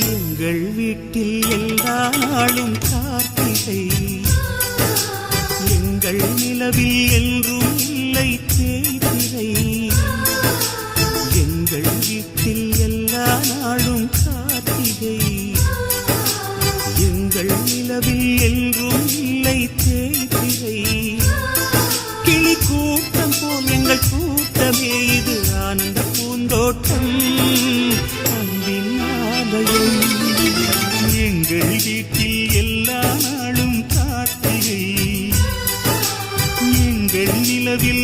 எங்கள் வீட்டில் எல்லா நாளும் கார்த்திகை. எங்கள் நிலவில் என்றும் இல்லை தேய்திரை. எங்கள் வீட்டில் எல்லா நாளும் கார்த்திகை. எங்கள் நிலவில் என்றும் இல்லை தேய்திரை. கிளி கூட்டம் போல் எங்கள் கூட்டமே இது ஆனந்த பூந்தோட்டம். எங்கள்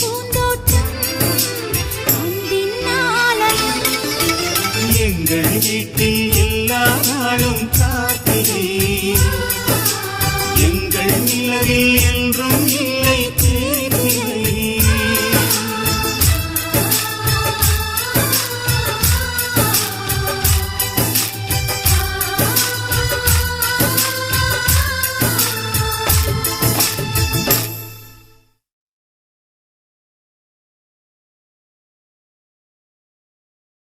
பூந்தோட்டம். அன்பின் ஆலயம். எங்கள் வீட்டில் எல்லா நாளும்